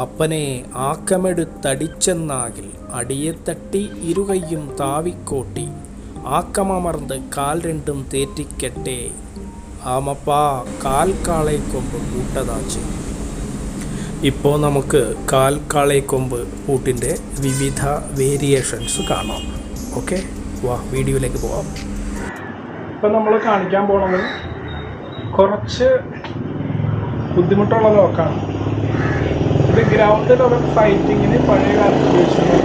അപ്പനെ ആക്കമെടുത്തടിച്ചെന്നാകിൽ അടിയെത്തട്ടി ഇരുകൈയും താവിക്കോട്ടി. ആക്കമമർന്ന് കാൽ രണ്ടും തേറ്റിക്കട്ടെ. ആമപ്പാ കാൽ കൊമ്പ് പൂട്ടതാച്ച്. ഇപ്പോൾ നമുക്ക് കാൽ കൊമ്പ് പൂട്ടിന്റെ വിവിധ വേരിയേഷൻസ് കാണാം. ഓക്കെ? വാ വീഡിയോയിലേക്ക് പോവാം. ഇപ്പം നമ്മൾ കാണിക്കാൻ പോണത് കുറച്ച് ബുദ്ധിമുട്ടുള്ള ലോക്കാണ്. ഇത് ഗ്രൗണ്ട് ലെവൽ ഫൈറ്റിങ്ങിന് പഴയ കാലത്ത് ഉപയോഗിച്ചിട്ടുണ്ട്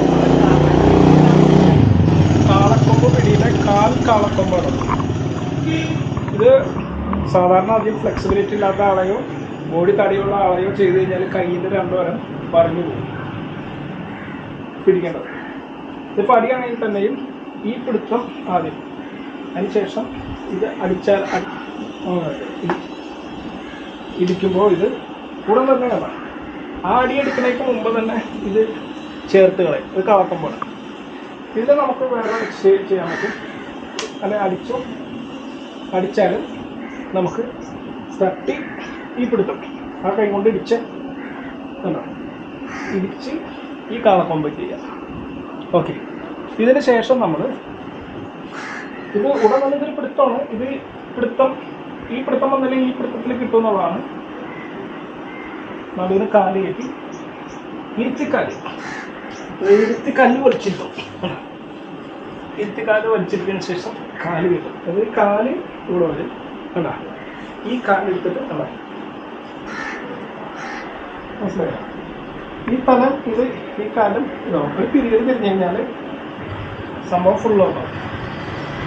കാളക്കൊമ്പ് പിടിയിലെ കാൽ കാളക്കൊമ്പാണ്. ഇത് സാധാരണ അധികം ഫ്ലെക്സിബിലിറ്റി ഇല്ലാത്ത ആളെയോ ബോഡി തടിയുള്ള ആളെയോ ചെയ്ത് കഴിഞ്ഞാൽ കയ്യിന്റെ രണ്ടുപേരം പറഞ്ഞു പോകും. പിടിക്കേണ്ടത്. ഇത് പടിയാണെങ്കിൽ തന്നെയും ഈ പിടുത്തം ആദ്യം. അതിനുശേഷം ഇത് അടിച്ചാൽ അടി- ഇടിക്കുമ്പോൾ ഇത് ഉടൻ തന്നെ കണ്ട ആ അടി എടുക്കുന്നതിന് മുമ്പ് തന്നെ ഇത് ചേർത്ത് കളയും. ഇത് കളക്കുമ്പോൾ ഇത് നമുക്ക് വേറെ എക്സ്ചേഞ്ച് ചെയ്യാൻ പറ്റും. അല്ലെ അടിച്ചു? അടിച്ചാലും നമുക്ക് തട്ടി ഈ പിടുത്തം. ആ കൈ കൊണ്ട് ഇടിച്ച് കണ്ടോ? ഇടിച്ച് ഈ കാളക്കൊമ്പ് ചെയ്യാം. ഓക്കെ. ഇതിന് ശേഷം നമ്മൾ ഇത് ഉടനെ തന്നെ ഇതൊരു പിടുത്തമാണ്. ഇത് പിടുത്തം ഈ പിടുത്തം വന്നില്ലെങ്കിൽ ഈ പിടുത്തത്തിൽ കിട്ടുമെന്നുള്ളതാണ് നടുവിന് കാൽ കെട്ടി. ഇരുത്തിക്കാൽ വലിച്ചിട്ടു. ഇരുത്തി ഇരുത്തിക്കാൽ വലിച്ചിട്ടതിന് ശേഷം കാൽ കിട്ടും. അതായത് കാൽ ഇവിടെ വരും. കണ്ടാ? ഈ കാൽ എടുത്തിട്ട് കണ്ടാ? മനസ്സിലായോ? ഈ തലം ഇത് ഈ കാലം ഇതാവും ഒരു പിരീഡ് തിരിഞ്ഞു കഴിഞ്ഞാൽ സംഭവം ഫുൾ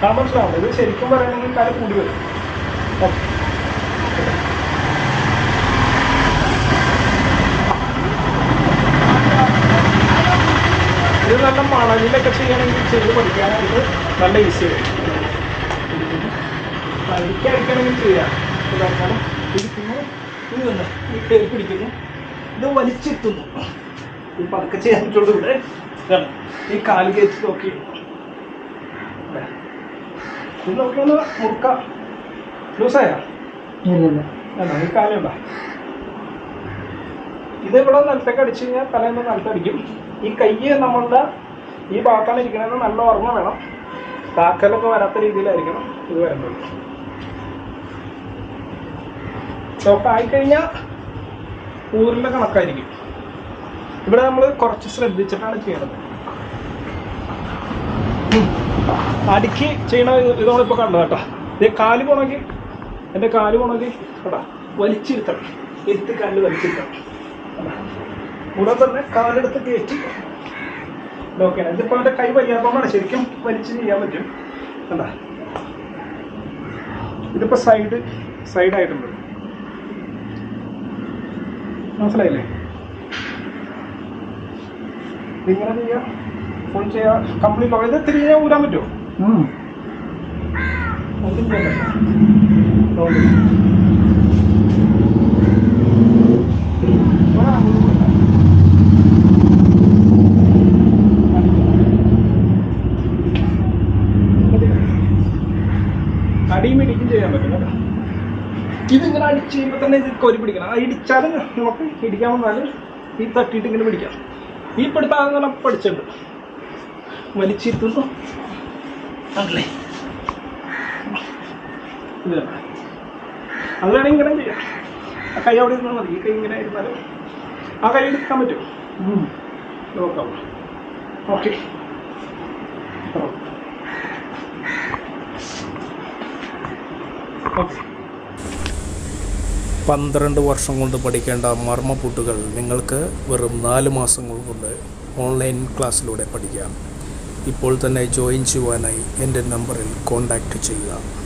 കാരണം മനസ്സിലാവും ഇത് ശരിക്കും പറയുകയാണെങ്കിൽ കാലം കൂടി വരും. ഓക്കെ. നല്ല മണലിലൊക്കെ ചെയ്യണമെങ്കിൽ ചെയ്ത് പഠിക്കാനായിട്ട് നല്ല ഈസി ആയിരിക്കും എനിക്ക് അടിക്കണമെങ്കിൽ ചെയ്യാം. പിടിക്കുന്നു ഇത് തന്നെ ഈ കയറി പിടിക്കുന്നു. ഇത് വലിച്ചെത്തുന്നു ഈ പതുക്കെ ചെയ്യാൻ പറ്റുള്ളൂ ഇവിടെ. ഈ കാൽ കയറ്റി നോക്കി. ഇത്. നോക്കിയൊന്ന് മുറുക്ക. ലൂസായ ഈ കാലുണ്ടോ? ഇത് ഇവിടെ നിലത്തേക്ക് അടിച്ചു കഴിഞ്ഞാൽ തലേന്ന് നിലത്തടിക്കും ഈ കയ്യ് നമ്മളുടെ ഈ ഭാഗത്താണ് ഇരിക്കണമെന്ന് നല്ല ഓർമ്മ വേണം. താക്കലൊക്കെ വരാത്ത രീതിയിലായിരിക്കണം ഇത് വരുന്നത്. ഷോക്ക് ആയിക്കഴിഞ്ഞാൽ ഊരിന്റെ കണക്കായിരിക്കും. ഇവിടെ നമ്മൾ കുറച്ച് ശ്രദ്ധിച്ചിട്ടാണ് ചെയ്യുന്നത്. അടുക്കി ചെയ്യണ ഇത് നമ്മളിപ്പോൾ കണ്ടത് കേട്ടോ ഇത് കാൽ പോണെങ്കിൽ എന്റെ കാൽ പോണെങ്കിൽ കേട്ടോ വലിച്ചിരുത്തണം. എത്തി കാലിൽ വലിച്ചിരുത്തണം. കണ്ടോ? കൂടെ തന്നെ കാലെടുത്ത് കയറ്റി. ഓക്കെ ഇതിപ്പോൾ എന്റെ കൈ വലിയാത്തതുകൊണ്ടാണ് ശരിക്കും വലിച്ച് ചെയ്യാൻ പറ്റും. എന്താ ഇതിപ്പോൾ സൈഡ് സൈഡായിട്ടുണ്ട് മനസ്സിലായില്ലേ? ഇങ്ങനെ ചെയ്യാം ഫുൾ ചെയ്യാ കംപ്ലീറ്റ് ഇത് തിരിഞ്ഞാൽ ഊരാൻ പറ്റുമോ? ഒന്നും ചെയ്യാൻ പറ്റില്ല. അടിയും ഇടിക്കും ചെയ്യാൻ പറ്റും ഇതിങ്ങനെ അടിച്ച് കഴിയുമ്പോൾ തന്നെ ഇത് കോരി പിടിക്കണം. ആ ഇടിച്ചാലും നമുക്ക് ഇടിക്കാൻ വന്നാലും ഈ തട്ടിയിട്ട് ഇങ്ങനെ പിടിക്കാം. ഈ പിടുത്താന്ന് പറഞ്ഞാൽ പഠിച്ചിട്ടുണ്ട് വലിച്ചിരുത്തുന്നു. അല്ലേ? ഇത് ഇങ്ങനെ ചെയ്യാം. ആ കൈ അവിടെ ഇരുന്നാൽ മതി. ഈ കൈ ഇങ്ങനെ ഇരുന്നാലും ആ കൈ എടുക്കാൻ പറ്റും. നോക്കാം. ഓക്കെ. പന്ത്രണ്ട് വർഷം കൊണ്ട് പഠിക്കേണ്ട മർമ്മപ്പൂട്ടുകൾ നിങ്ങൾക്ക് വെറും നാല് മാസങ്ങൾ കൊണ്ട് ഓൺലൈൻ ക്ലാസ്സിലൂടെ പഠിക്കാം. ഇപ്പോൾ തന്നെ ജോയിൻ ചെയ്യുവാനായി എന്റെ നമ്പറിൽ കോൺടാക്റ്റ് ചെയ്യുക.